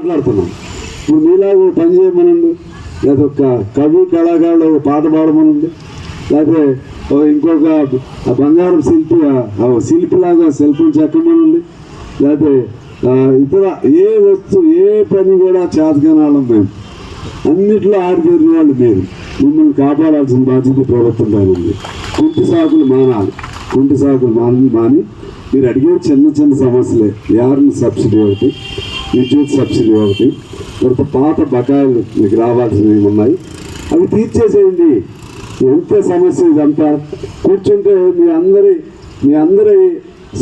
మాట్లాడుతున్నాం ఇప్పుడు మీలాగా పని చేయమనండి. లేదా ఒక కవి కళాకారుడు ఒక పాట పాడమనండి. లేకపోతే ఇంకొక ఆ బంగారం శిల్పి ఆ- శిల్పిలాగా శిల్పం చెక్కమనండి లేకపోతే ఇతర ఏ వస్తువు ఏ పని కూడా చేతకనాలం మేము. అన్నిట్లో ఆడితేరిన వాళ్ళు మీరు. మిమ్మల్ని కాపాడాల్సిన బాధ్యత ప్రభుత్వం పైన ఉంది కుంటి సాకులు మానాలి. కుంటి సాకులు మాని మాని మీరు అడిగే చిన్న చిన్న సమస్యలే. యారిని సబ్సిడీ ఒకటి విద్యుత్ సబ్సిడీ ఒకటి కొంత పాత బకాయిలు మీకు రావాల్సినవి ఉన్నాయి. అవి తీర్చేసేయండి. ఎంత సమస్య ఇదంతా? కూర్చుంటే మీ అందరి మీ అందరి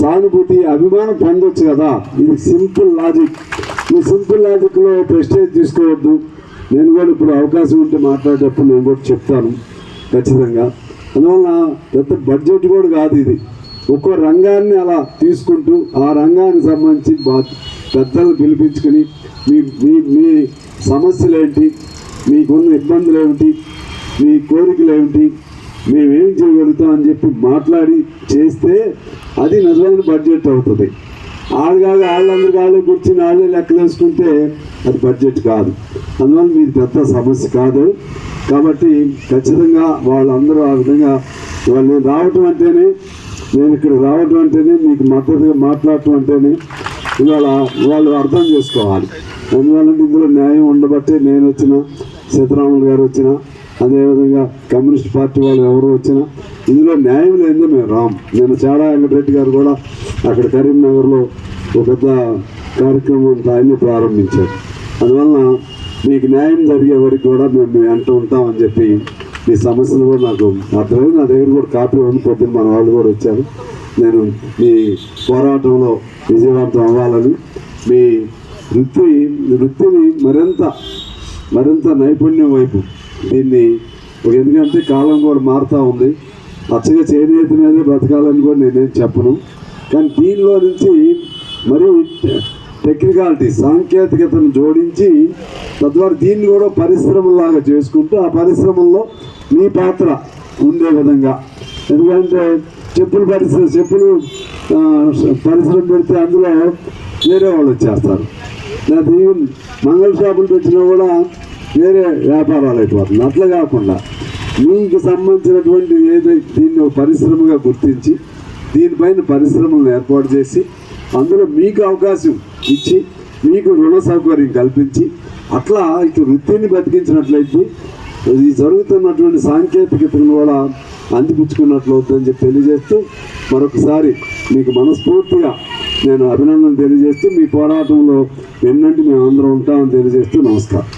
సానుభూతి అభిమానం పొందొచ్చు కదా. ఇది సింపుల్ లాజిక్. ఈ సింపుల్ లాజిక్లో ప్రెస్టేజ్ తీసుకోవద్దు. నేను కూడా ఇప్పుడు అవకాశం ఉంటే మాట్లాడేటప్పుడు నేను కూడా చెప్తాను. ఖచ్చితంగా. అందువల్ల పెద్ద బడ్జెట్ కూడా కాదు ఇది. ఒక్కో రంగాన్ని అలా తీసుకుంటూ ఆ రంగానికి సంబంధించి బా పెద్దలు పిలిపించుకుని మీ మీ మీ సమస్యలు మీకున్న ఇబ్బందులు ఏమిటి మీ కోరికలు ఏమిటి మేమేం చేయగలుగుతాం అని చెప్పి మాట్లాడి చేస్తే అది నిజమైన బడ్జెట్ అవుతుంది. ఆడగాగా వాళ్ళందరూ వాళ్ళు కూర్చుని వాళ్ళే లెక్కలు వేసుకుంటే అది బడ్జెట్ కాదు. అందువల్ల మీది పెద్ద సమస్య కాదు. కాబట్టి ఖచ్చితంగా వాళ్ళందరూ ఆ విధంగా వాళ్ళు రావటం అంటేనే నేను ఇక్కడ రావటం అంటేనే మీకు మద్దతుగా మాట్లాడటం అంటేనే ఇవాళ వాళ్ళు అర్థం చేసుకోవాలి. అందువల్ల ఇందులో న్యాయం ఉండబట్టే నేను వచ్చిన సీతారాములు గారు వచ్చిన అదేవిధంగా కమ్యూనిస్ట్ పార్టీ వాళ్ళు ఎవరు వచ్చినా ఇందులో న్యాయం లేనిదే మేము రామ్ నేను చాడా వెంకటరెడ్డి గారు కూడా అక్కడ కరీంనగర్లో ఒక పెద్ద కార్యక్రమం ఆయన్ని ప్రారంభించారు. అందువలన మీకు న్యాయం జరిగే వరకు కూడా మేము మీ వెంట ఉంటామని చెప్పి మీ సమస్యలు కూడా నాకు అర్థమైంది. నా దగ్గర కూడా కాపీ ఉంది. పొద్దున్న మన వాళ్ళు కూడా వచ్చారు. నేను మీ పోరాటంలో విజయవంతం అవ్వాలని మీ వృత్తి వృత్తిని మరింత మరింత నైపుణ్యం వైపు దీన్ని ఎందుకంటే కాలం కూడా మారుతూ ఉంది. పచ్చగా చేనేత మీదే బ్రతకాలని కూడా నేనేం చెప్పను. కానీ దీనిలో నుంచి మరి టెక్నికాలిటీ సాంకేతికతను జోడించి తద్వారా దీన్ని కూడా పరిశ్రమలాగా చేసుకుంటూ ఆ పరిశ్రమల్లో మీ పాత్ర ఉండే విధంగా. ఎందుకంటే చెప్పులు పరిశ్రమ చెప్పులు పరిశ్రమ పెడితే అందులో వేరే వాళ్ళు వచ్చేస్తారు. లేదా ఈవెన్ మంగళ షాపులు పెట్టినా కూడా వేరే వ్యాపారాలు అయిపోతుంది అట్లా కాకుండా మీకు సంబంధించినటువంటి ఏదైతే దీన్ని పరిశ్రమగా గుర్తించి దీనిపైన పరిశ్రమలను ఏర్పాటు చేసి అందులో మీకు అవకాశం ఇచ్చి మీకు రుణ సౌకర్యం కల్పించి అట్లా ఇటు వృత్తిని బతికించినట్లయితే ఈ జరుగుతున్నటువంటి సాంకేతికతను కూడా అందిపుచ్చుకున్నట్లు అవుతుందని చెప్పి తెలియజేస్తూ మరొకసారి మీకు మనస్ఫూర్తిగా నేను అభినందన తెలియజేస్తూ మీ పోరాటంలో ఎన్నంటి మేము అందరం ఉంటామని తెలియజేస్తూ నమస్కారం.